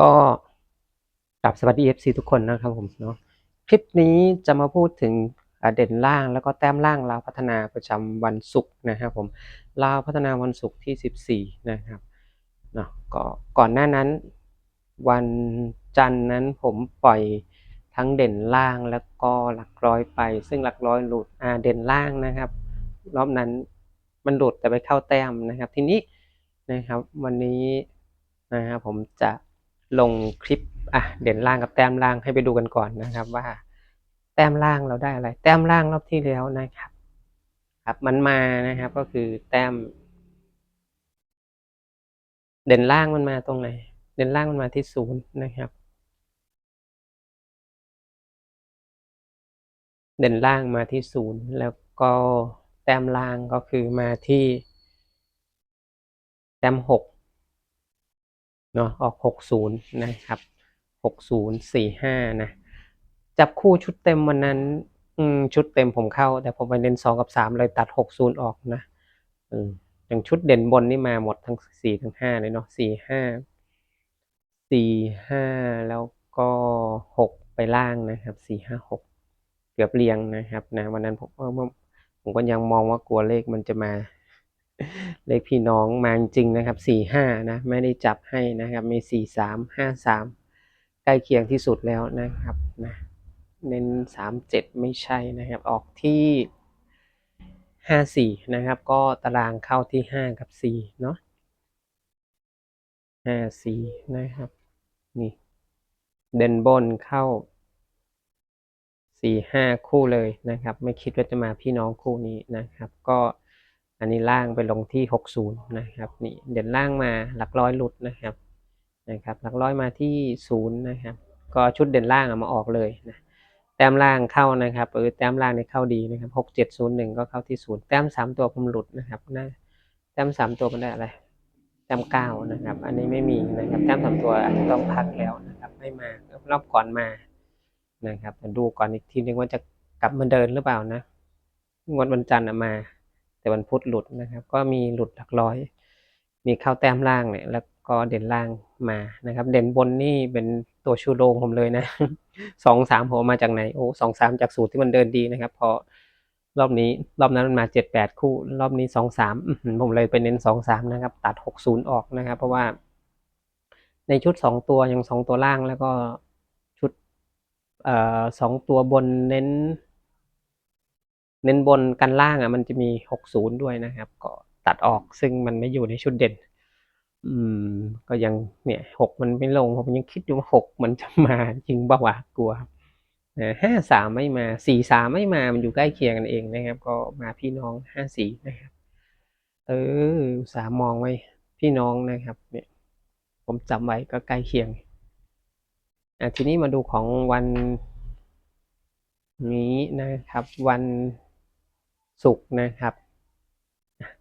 ก็กลับสวัสดี FC ทุกคนนะครับผมเนาะคลิปนี้จะมาพูดถึงเด่นล่างแล้วก็แต้มล่างลาวพัฒนาประจำวันศุกร์นะครับผมลาวพัฒนาวันศุกร์ที่ 14 นะครับเนาะก็ก่อนหน้านั้นวันจันทร์นั้นผมปล่อยทั้งเด่นล่างแล้วก็หลักร้อยไป ซึ่งหลักร้อยหลุดอ่าเด่นล่างนะครับ รอบนั้นมันหลุดแต่ไปเข้าแต้มนะครับ ทีนี้นะครับวันนี้นะครับผมจะ ลงคลิปอะเด่นล่างกับแต้มล่างให้ไปดูกันก่อนนะครับ ว่า แต้มล่างเราได้อะไร แต้มล่างรอบที่แล้วนะครับ ครับมันมานะครับก็คือแต้ม เด่นล่างมันมาตรงไหน เด่นล่างมันมาที่ศูนย์นะครับ เด่นล่างมาที่ศูนย์แล้วก็แต้มล่างก็คือมาที่แต้มหก เนาะออกหกศูนย์นะครับหกศูนย์สี่ห้านะ จับคู่ชุดเต็มวันนั้นชุดเต็มผมเข้า แต่ผมไปเน้นสองกับสามเลยตัดหกศูนย์ออกนะอย่างชุดเด่นบนนี่มาหมดทั้งสี่ทั้งห้าเลยเนาะสี่ห้าสี่ห้าแล้วก็หกไปล่างนะครับสี่ห้าหกเกือบเรียงนะครับนะวันนั้นผมผมก็ยังมองว่ากลัวเลขมันจะมา เลขพี่น้องมาจริงนะครับสี่ห้านะไม่ได้จับให้นะครับมีสี่สามห้าสามใกล้เคียงที่สุดแล้วนะครับนะเน้นสามเจ็ดไม่ใช่นะครับ ออกที่ห้าสี่นะครับ ก็ตารางเข้าที่ห้ากับสี่เนาะห้าสี่นะครับนี่เด่นบนเข้าสี่ห้าคู่เลยนะครับ ไม่คิดว่าจะมาพี่น้องคู่นี้นะครับ ก็ อันนี้ล่างไปลงที่หกศูนย์นะครับนี่เด่นล่างมาหลักร้อยหลุดนะครับนะครับหลักร้อยมาที่ศูนย์นะครับ ก็ชุดเด่นล่างอะมาออกเลยนะแต้มล่างเข้านะครับเออแต้มล่างเนี่ยเข้าดีนะครับหกเจ็ดศูนย์หนึ่งก็เข้าที่ศูนย์แต้มสามตัวผมหลุดนะครับนะแต้มสามตัวมันได้อะไรแต้มเก้านะครับ อันนี้ไม่มีนะครับแต้มสามตัวอาจจะต้องพักแล้วนะครับไม่มารอบก่อนมานะครับดูก่อนอีกทีนึงว่าจะกลับมาเดินหรือเปล่านะงวดวันจันทร์มา แต่วันพุธหลุดนะครับ ก็มีหลุดหลักร้อย มีเข้าแต้มล่างเนี่ย แล้วก็เด่นล่างมานะครับ เด่นบนนี่เป็นตัวชูโรงผมเลยนะสองสามผมมาจากไหนโอ้สองสามจากสูตรที่มันเดินดีนะครับ พอรอบนี้รอบนั้นมันมาเจ็ดแปดคู่ รอบนี้สองสามผมเลยไปเน้นสองสามนะครับ ตัดหกศูนย์ออกนะครับ เพราะว่า ในชุดสองตัวยังสองตัวล่างแล้วก็ชุดเอ่อสองตัวบนเน้น เน้นบนกันล่างอะมันจะมีหกศูนย์ด้วยนะครับ ก็ตัดออกซึ่งมันไม่อยู่ในชุดเด่น อืม ก็ยังเนี่ยหกมันไม่ลง ผมยังคิดอยู่ว่าหกมันจะมาจริงบ้าวะกลัวห้าสามไม่มาสี่สามไม่มามันอยู่ใกล้เคียงกันเองนะครับ ก็มาพี่น้องห้าสี่นะครับ เออสามมองไว้พี่น้องนะครับ เนี่ย ผมจำไว้ก็ใกล้เคียงอะทีนี้มาดูของวันนี้นะครับ วัน ศุกนะครับ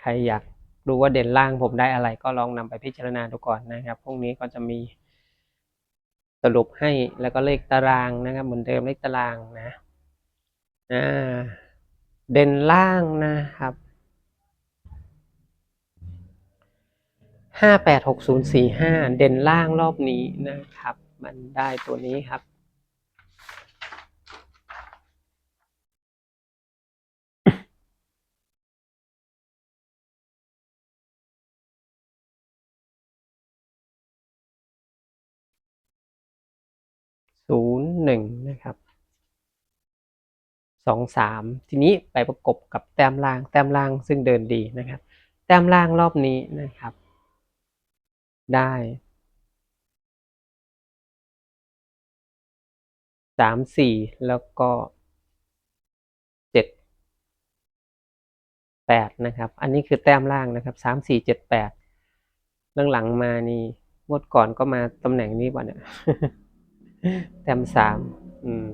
ใครอยากรู้ว่าเด่นล่างผมได้อะไรก็ลองนำไปพิจารณาดูก่อนนะครับ พรุ่งนี้ก็จะมีสรุปให้แล้วก็เลขตารางนะครับ เหมือนเดิมเลขตารางนะอ่าเด่นล่างนะครับห้าแปดหกศูนย์สี่ห้าเด่นล่างรอบนี้นะครับ มันได้ตัวนี้ครับ ศูนย์หนึ่งนะครับสองสามทีนี้ไปประกบกับแต้มล่าง แต้มล่างซึ่งเดินดีนะครับ แต้มล่างรอบนี้นะครับ ได้สามสี่แล้วก็เจ็ดแปดนะครับ อันนี้คือแต้มล่างนะครับสามสี่เจ็ดแปดเรื่องหลังมานี่งวดก่อนก็มาตำแหน่งนี้บ่เนี่ย แต้มสามอืม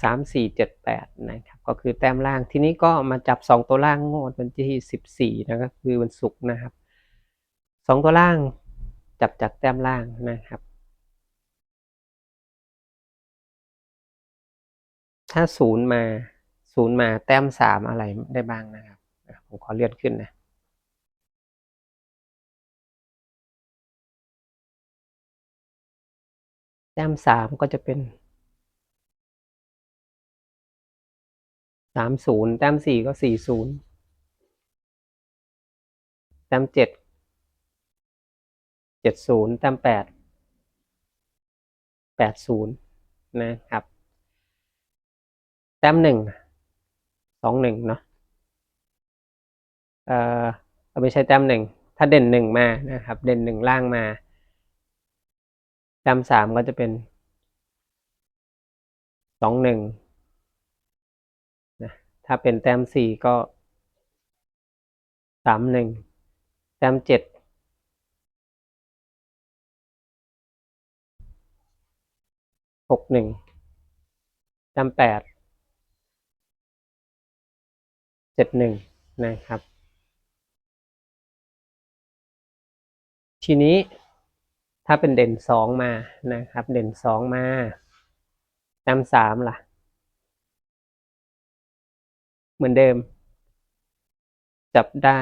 สามสี่เจ็ดแปดนะครับ ก็คือแต้มล่างทีนี้ก็มาจับสองตัวล่างงวดวันที่สิบสี่นะครับคือวันศุกร์นะครับสองตัวล่างจับจากแต้มล่างนะครับ ถ้าศูนย์มาศูนย์มาแต้มสามอะไรได้บ้างนะครับผมขอเลื่อนขึ้นนะ แต้มสามก็จะเป็นสามศูนย์แต้มสี่ก็สี่ศูนย์แต้มเจ็ดเจ็ดศูนย์แต้มแปดแปดศูนย์นะครับ แต้มหนึ่งสองหนึ่งเนาะเออไม่ใช่แต้มหนึ่งถ้าเด่นหนึ่งมานะครับ เด่นหนึ่งล่างมา แต้มสามก็จะเป็นสองหนึ่งนะถ้าเป็นแต้มสี่ก็สามหนึ่งแต้มเจ็ดหกหนึ่งแต้มแปดเจ็ดหนึ่งนะครับ ทีนี้ ถ้าเป็นเด่นสองมานะครับ เด่นสองมาแต้มสามล่ะ เหมือนเดิม จับได้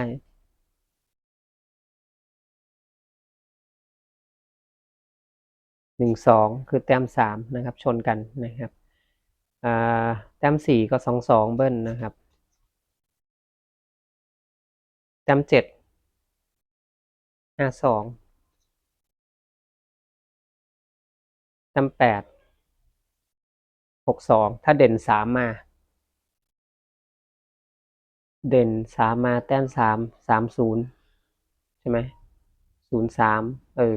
หนึ่งสองคือแต้มสามนะครับ ชนกันนะครับแต้มสี่ก็สองสองเบิ้ลนะครับ แต้มเจ็ดห้าสอง แต้มแปดหกสองถ้าเด่นสามมา เด่นสามมาแต้มสามสามศูนย์ใช่ไหมศูนย์สามเออ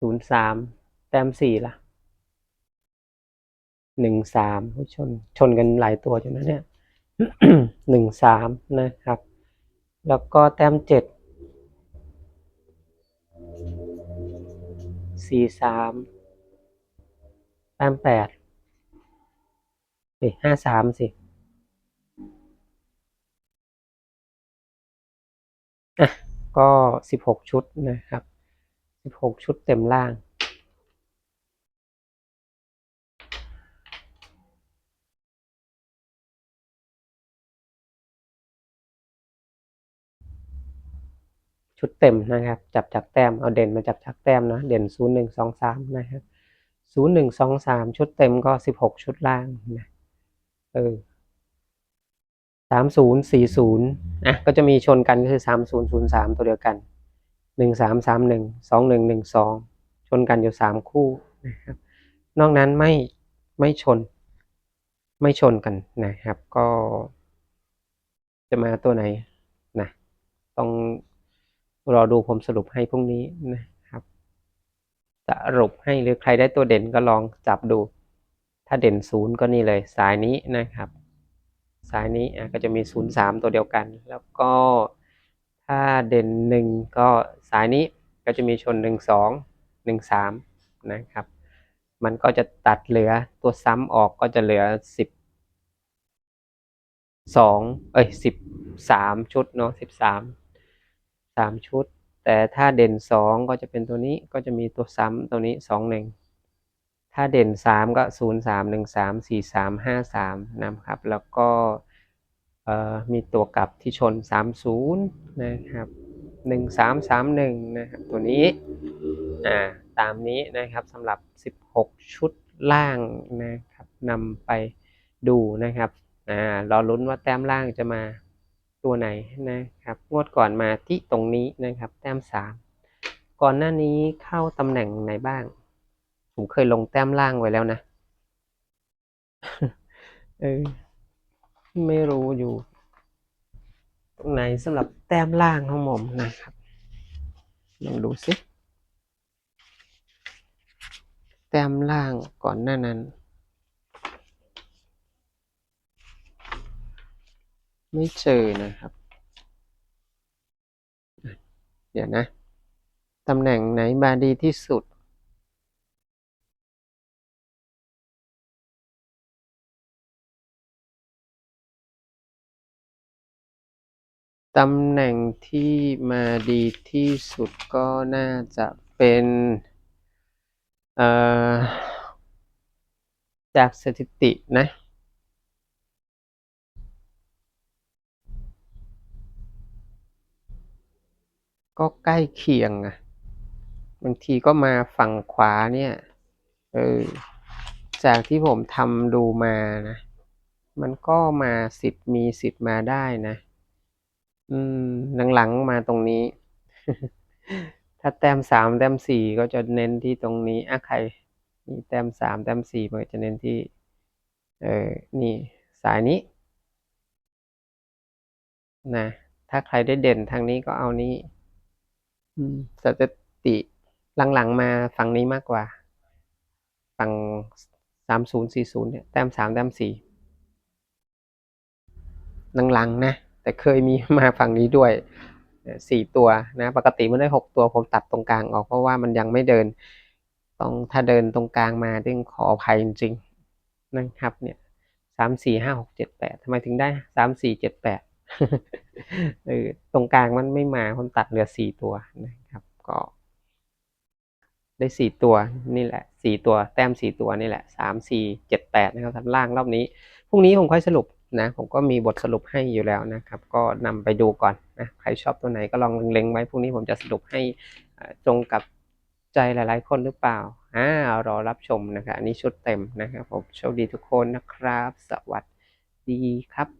ศูนย์สามแต้มสี่ล่ะหนึ่งสามชนชนกันหลายตัวจนนะเนี่ยหนึ่งสามนะครับ แล้วก็แต้มเจ็ดสี่สามแต้มแปดเอ้ยห้าสามสิอะก็สิบหกชุดนะครับสิบหกชุดเต็มล่าง ชุดเต็มนะครับ จับจากแต้ม เอาเด่นมาจับจากแต้มนะ เด่นศูนย์หนึ่งสองสามนะครับศูนย์หนึ่งสองสามชุดเต็มก็สิบหกชุดล่างนะ เออสามศูนย์สี่ศูนย์อะก็จะมีชนกันก็คือสามศูนย์ศูนย์สามตัวเดียวกันหนึ่งสามสามหนึ่งสองหนึ่งหนึ่งสองชนกันอยู่สามคู่นะครับ นอกนั้นไม่ไม่ชน ไม่ชนกันนะครับ ก็ จะมาตัวไหนนะต้อง รอดูผมสรุปให้พรุ่งนี้นะครับสรุปให้หรือใครได้ตัวเด่นก็ลองจับดู ถ้าเด่นศูนย์ก็นี่เลยสายนี้นะครับ สายนี้ก็จะมีศูนย์สามตัวเดียวกัน แล้วก็ถ้าเด่นหนึ่งก็สายนี้ก็จะมีชนหนึ่งสองหนึ่งสามนะครับ มันก็จะตัดเหลือตัวซ้ำออกก็จะเหลือสิบสองเอ้ยสิบสามชุดเนาะสิบสามามชุด แต่ถ้าเด่นสองก็จะเป็นตัวนี้ก็จะมีตัวซ้ำตัวนี้สองหนึ่งถ้าเด่นสามก็ศูนย์สามหนึ่งสามสี่สามห้าสามนะครับ แล้วก็มีตัวกลับที่ชนสามศูนย์นะครับหนึ่งสามสามหนึ่งนะครับตัวนี้อ่าตามนี้นะครับสำหรับสิบหกชุดล่างนะครับนำไปดูนะครับอ่ารอลุ้นว่าแต้มล่างจะมา ตัวไหนนะครับ งวดก่อนมาที่ตรงนี้นะครับ แต้มสามก่อนหน้านี้เข้าตำแหน่งไหนบ้าง ผมเคยลงแต้มล่างไว้แล้วนะเออไม่รู้อยู่ ตรงไหนสำหรับแต้มล่างของผมนะครับลองดูสิแต้มล่างก่อนหน้านั้น ไม่เจอนะครับ เดี๋ยวนะ ตำแหน่งไหนบาดีที่สุด ตำแหน่งที่มาดีที่สุดก็น่าจะเป็นอ่อจากสถิตินะ ก็ใกล้เคียงอะบางทีก็มาฝั่งขวาเนี่ยเออจากที่ผมทำดูมานะ มันก็มาสิทธิ์มีสิทธิ์มาได้นะ อืมหลังๆมาตรงนี้ ถ้าแต้มสามแต้มสี่ก็จะเน้นที่ตรงนี้อะใคร มีแต้มสามแต้มสี่มันจะเน้นที่ เออนี่สายนี้ นะ ถ้าใครได้เด่นทางนี้ก็เอานี้ สถิติหลังๆมาฝั่งนี้มากกว่า ฝั่งสามศูนย์สี่ศูนย์เนี่ยแต้มสามแต้มสี่หลังๆนะ แต่เคยมีมาฝั่งนี้ด้วยสี่ตัวนะ ปกติมันได้หกตัวผมตัดตรงกลางออกเพราะว่ามันยังไม่เดินต้องถ้าเดินตรงกลางมาต้องขออภัยจริงๆนะครับเนี่ยสามสี่ห้าหกเจ็ดแปดทำไมถึงได้สามสี่เจ็ดแปด เออตรงกลางมันไม่มาผมตัดเหลือสี่ตัวนะครับ ก็ ได้สี่ตัวนี่แหละสี่ตัว แต้มสี่ตัวนี่แหละสามสี่เจ็ดแปดนะครับทับล่างรอบนี้พรุ่งนี้ผมค่อยสรุปนะผมก็มีบทสรุปให้อยู่แล้วนะครับ ก็นำไปดูก่อนนะใครชอบตัวไหนก็ลองเล็งๆไว้พรุ่งนี้ผมจะสรุปให้ตรงกับใจหลายๆ คนหรือเปล่าอ่ารอรับชมนะครับอันนี้ชุดเต็มนะครับผมโชคดีทุกคนนะครับ สวัสดีครับ